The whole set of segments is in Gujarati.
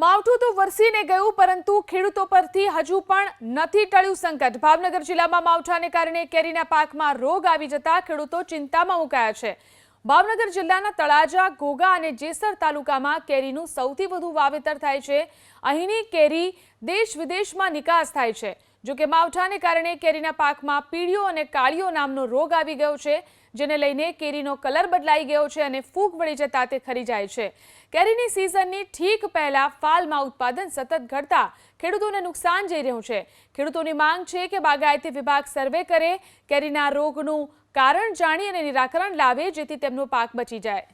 માવઠું તો વરસીને ગયું, પરંતુ ખેડૂતો પરથી હજુ પણ નથી ટળ્યું સંકટ. ભાવનગર જિલ્લામાં માવઠાને કારણે કેરીના પાકમાં રોગ આવી જતા ખેડૂતો ચિંતામાં મુકાયા છે. ભાવનગર જિલ્લાના તળાજા ઘોઘા અને જેસર તાલુકામાં કેરીનું સૌથી વધુ વાવેતર થાય છે. અહીંની કેરી દેશ વિદેશમાં નિકાસ થાય છે. જો કે માવઠાને કારણે કેરીના પાકમાં પીળીઓ અને કાળીઓ નામનો રોગ આવી ગયો છે, જેને લઈને કેરીનો કલર બદલાઈ ગયો છે અને ફૂગ વળી જતા તે ખરી જાય છે. કેરીની સિઝનની ઠીક પહેલા ફાલમાં ઉત્પાદન સતત ઘટતા ખેડૂતોને નુકસાન જઈ રહ્યું છે. ખેડૂતોની માંગ છે કે બાગાયતી વિભાગ સર્વે કરે, કેરીના રોગનું કારણ જાણી અને નિરાકરણ લાવે, જેથી તેમનો પાક બચી જાય.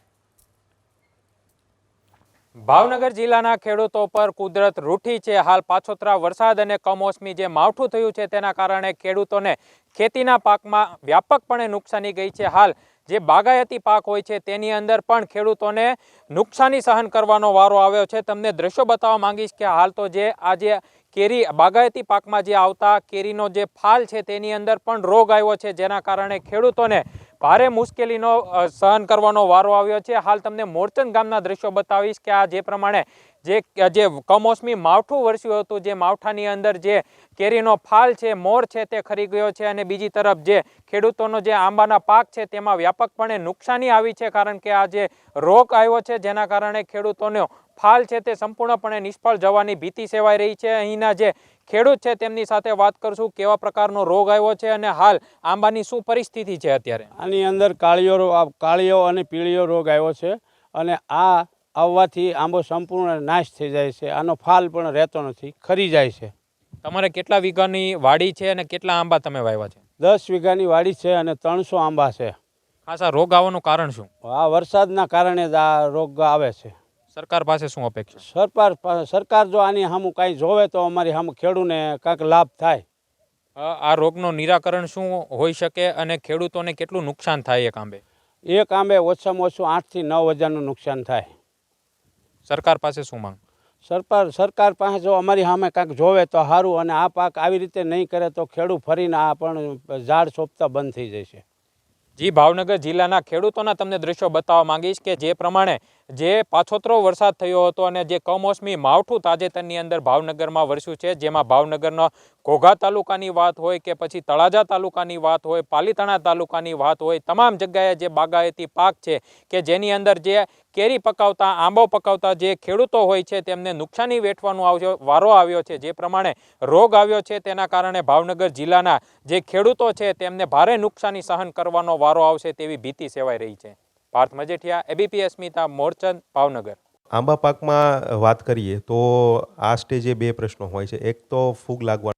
ભાવનગર જિલ્લાના ખેડૂતો પર કુદરત રૂઠી છે. હાલ પાછોતરા વરસાદ અને કમોસમી જે માવઠું થયું છે તેના કારણે ખેડૂતોને ખેતીના પાકમાં વ્યાપકપણે નુકસાની ગઈ છે. હાલ જે બાગાયતી પાક હોય છે તેની અંદર પણ ખેડૂતોને નુકસાની સહન કરવાનો વારો આવ્યો છે. તમને દ્રશ્યો બતાવવા માંગીશ કે હાલ તો જે આજે કેરી બાગાયતી પાકમાં જે આવતા કેરીનો જે ફાલ છે તેની અંદર પણ રોગ આવ્યો છે. જેના કારણે ખેડૂતોને ભારે મુશ્કેલીનો સહન કરવાનો વારો આવ્યો છે. હાલ તમને મોરચંદ ગામના દ્રશ્યો બતાવીશ કે આ જે પ્રમાણે જે જે કમોસમી માવઠું વરસ્યું હતું, જે માવઠાની અંદર જે કેરીનો ફાલ છે, મોર છે તે ખરી ગયો છે અને બીજી તરફ જે ખેડૂતોનો જે આંબાના પાક છે તેમાં વ્યાપકપણે નુકસાની આવી છે કારણ કે આ જે રોગ આવ્યો છે જેના કારણે ખેડૂતોનો ફાલ છે તે સંપૂર્ણપણે નિષ્ફળ જવાની ભીતિ સેવાઈ રહી છે. અહીંના જે ખેડૂત છે તેમની સાથે વાત કરશું કેવા પ્રકારનો રોગ આવ્યો છે અને હાલ આંબાની શું પરિસ્થિતિ છે અત્યારે? આની અંદર કાળિયો કાળિયો અને પીળિયો રોગ આવ્યો છે અને આ આવવાથી આંબો સંપૂર્ણ નાશ થઈ જાય છે. આનો ફાલ પણ રહેતો નથી ખરી જાય છે. તમારે કેટલા વીઘાની વાડી છે અને કેટલા આંબા તમે વાવ્યા છે? દસ વીઘાની વાડી છે અને ત્રણસો આંબા છે. ખાસા રોગ આવવાનું કારણ શું? આ વરસાદના કારણે જ આ રોગ આવે છે. સરકાર પાસે શું અપેક્ષા? સરકાર સરકાર જો આની સામું કાંઈ જોવે તો અમારી સામું ખેડૂને કાંઈક લાભ થાય. આ રોગનું નિરાકરણ શું હોઈ શકે અને ખેડૂતોને કેટલું નુકસાન થાય એક આંબે? એક આંબે ઓછામાં ઓછું આઠથી નવ હજારનું નુકસાન થાય. સરકાર પાસે શું માંગ? સરકાર સરકાર પાસે જો અમારી સામે કાંઈક જોવે તો સારું અને આ પાક આવી રીતે નહીં કરે તો ખેડૂત ફરીને આ પણ ઝાડ સોંપતા બંધ થઈ જશે. જી ભાવનગર જિલ્લાના ખેડૂતોના તમને દ્રશ્યો બતાવવા માંગીશ કે જે પ્રમાણે જે પાછોતરો વરસાદ થયો હતો અને જે કમોસમી માવઠું તાજેતરની અંદર ભાવનગરમાં વરસ્યું છે જેમાં ભાવનગરનો ઘોઘા તાલુકાની વાત હોય કે પછી તળાજા તાલુકાની વાત હોય પાલીતાણા તાલુકાની વાત હોય તમામ જગ્યાએ જે બાગાયતી પાક છે કે જેની અંદર જે કેરી પકાવતા, આંબો પકાવતા જે ખેડૂતો હોય છે તેમને નુકસાની વેઠવાનો આવ્યો વારો આવ્યો છે, જે પ્રમાણે રોગ આવ્યો છે, તેના કારણે ભાવનગર જિલ્લાના જે ખેડૂતો છે તેમને ભારે નુકસાની સહન કરવાનો વારો આવશે તેવી ભીતિ સેવાઈ રહી છે. પાર્થ મજેઠિયા એબીપી અસ્મિતા, મોરચંદ, ભાવનગર. આંબા પાકમાં વાત કરીએ તો આ સ્ટેજે બે પ્રશ્નો હોય છે. એક તો ફૂગ લાગવા